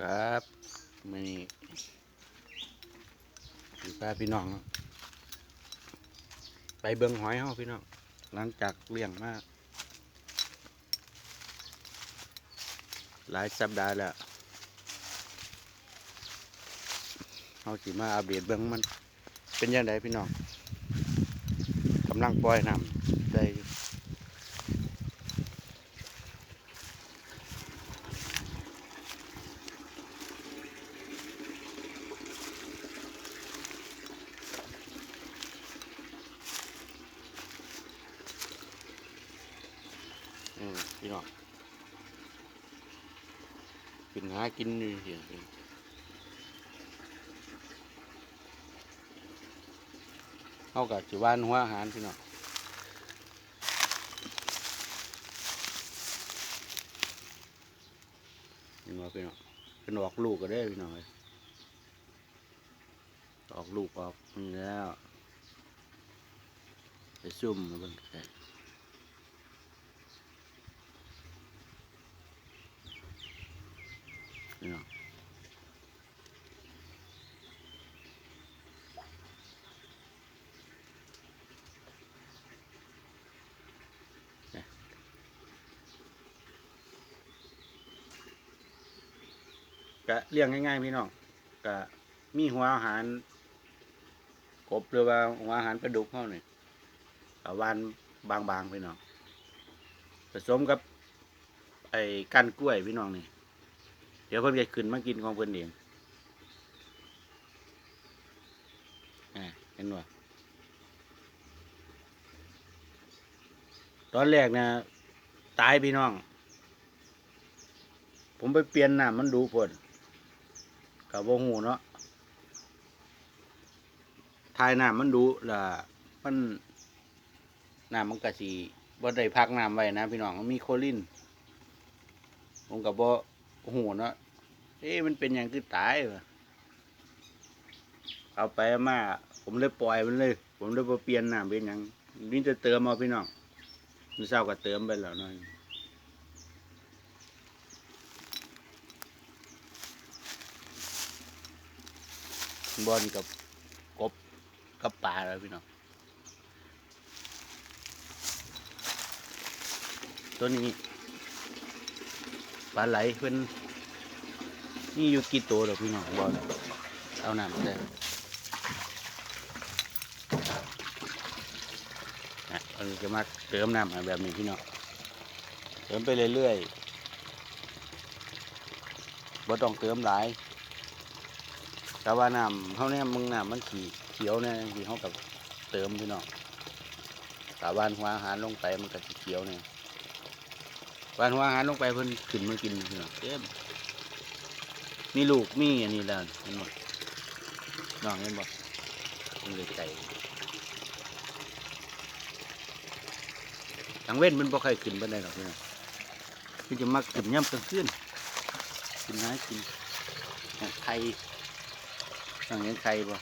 ครับมื่อนี้อยู่พาพี่น้อง ไปเบิงหอยเฮาพี่น้อง หลังจากเลี้ยงมาหลายสัปดาห์แล้วเฮาสิมาอัปเดตเบิงมัน เป็นยังไงพี่น้องกำลังปล่อยน้ำได้อยู่อืม พี่น้องกินหากินอยู่เหียเอากับจิวานหัวอาหารพี่น้องนว่าพี่น้องเป็นออกลูกก็ได้พี่น้องเอ้ยออกลูกออกนี่แล้วไปซุ่มมาเบิ่งใกล้ พี่น้องก็เลี้ยงง่ายๆพี่น้องก็มีหัวอาหารกบหรือว่าหัวอาหารปลาดุกเข้าเนี่ยกับวานบางๆพี่น้องผสมกับไอ้ก้านกล้วยพี่น้องนี่ เดี๋ยวเพิ่นจะขึ้นมากินของเพิ่นเองอ่าเห็นว่าตอนแรกนะตายพี่น้อง ผมไปเปลี่ยนน้ำมันดูผลกับว่าหูเนาะทายน้ำมันดูละมันน้ำมันกะสีบ่ได้พักน้ำไว้นะพี่น้องมันมีโคลินผมกับบ่ หูเนาะเอ๊ะมันเป็นอย่างคือตายวะเอาไปมา ผมเลยปล่อยมันเลย ผมเลยเปลี่ยนน้ำเป็นอย่างนี่จะเติมเอาพี่น้องมันเศร้าก็เติมไปแล้วน่อยบอลกับกบกับปลาแล้วพี่น้องตัวนี้ ปลาไหลเพิ่นนี่อยู่กี่ตัวดอกพี่น้องบอลเอาน้ำมาได้นะอันจะมาเติมน้ำแบบนี้พี่น้องเติมไปเรื่อยๆบ่ต้องเติมหลาย แต่ว่าน้ำเขาเนี่ยมึงน้ำมันขีเขียวเนี่ยที่เขากับเติมพี่น้องแต่วานหัวอาหารลงไปมันก็สีเขียวเนี่ย วานหัวอาหารลงไปเพิ่นขึ้นมากินพี่น้องเต็มมีลูกมีอันนี้แล้วเห็นบ่น้องเห็นบ่มันเลยไก่ทางเว้นมันบ่ค่อยขึ้นปานใดหรอกพี่น้องมันจะมักขึ้นย่ำกลางคืนกินหากินเนี่ยไข่น้องเห็นไข่บ่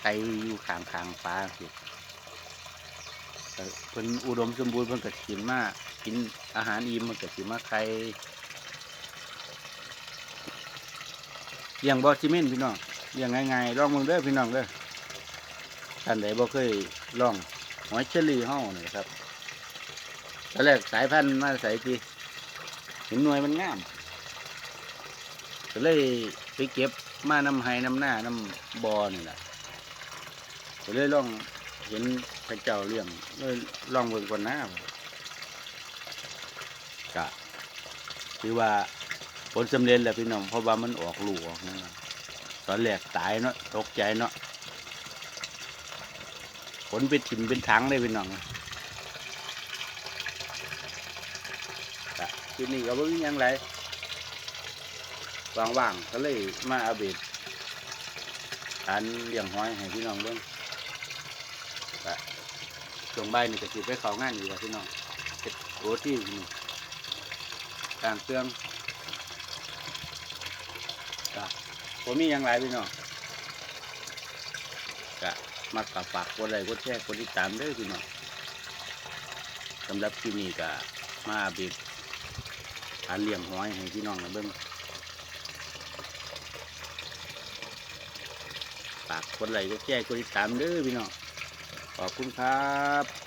ไข่อยู่ข้างข้างๆฟ้าสิ แต่เพิ่นอุดมสมบูรณ์เพิ่นก็กินมากกินอาหารอิ่มมันก็สิมาไข่เลี้ยงบอซีเมนพี่น้องเลี้ยงง่ายๆลองมึงเด้อพี่น้องเด้อท่านใดบ่เคยลองหอยเชอรี่เฮานี่ครับตอนแรกสายพันธุ์มาใส่ทีเห็นหน่วยมันงามก็เลยไปเก็บมานำไห้นำหน้านำบอนี่แหละก็เลยลองเห็น พระเจ้าเลี้ยงเลยลองเบิ่งก่อนหน้าก็ถือว่าผลสำเร็จแล้วพี่น้องเพราะว่ามันออกลูกออกนะตอนแรกตายเนาะตกใจเนาะผลเป็นถิ่นเป็นถังเลยพี่น้องก็ทีนี้ก็บ่มียังไรว่างๆก็เลยมาเอาเบ็ดการเลี้ยงห้อยให้พี่น้องเบิ่งก็ ช่วงบ่ายนี่ก็สิไปเขางานอยู่กับพี่น้องเฮ็ดโรตีนี่ต่างเครื่องก็ผมมีอย่างไรพี่น้องก็มักกับฝากกดไลค์กดแชร์กดติดตามเด้วยพี่น้องสำหรับที่นี่ก็มาบิดการเลี้ยงหอยให้พี่น้องนะเบิ่งฝากกดไลค์กดแชร์กดติดตามเด้อพี่น้อง ขอบคุณครับ